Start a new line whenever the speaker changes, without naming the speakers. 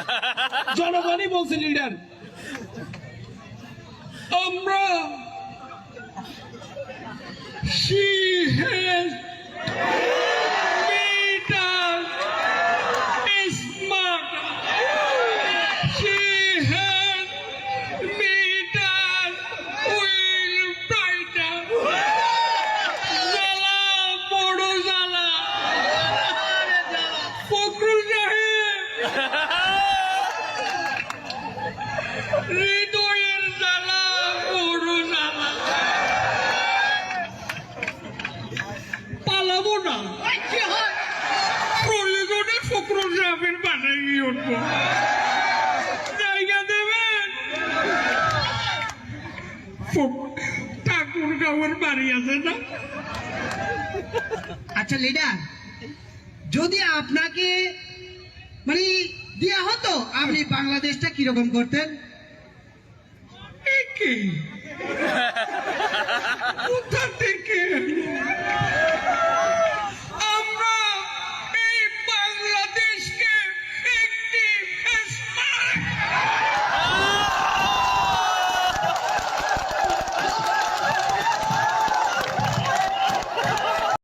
জনগণই বলছে লিডার আমরা
বাসায় গিয়ে উঠবো। জায়গা দেবেন? ঠাকুর গাঁয়ের বাড়ি আছে না?
আচ্ছা লিডার যদি আপনাকে মানে দেয়া হতো আপনি বাংলাদেশটা কীরকম করতেন?
কি?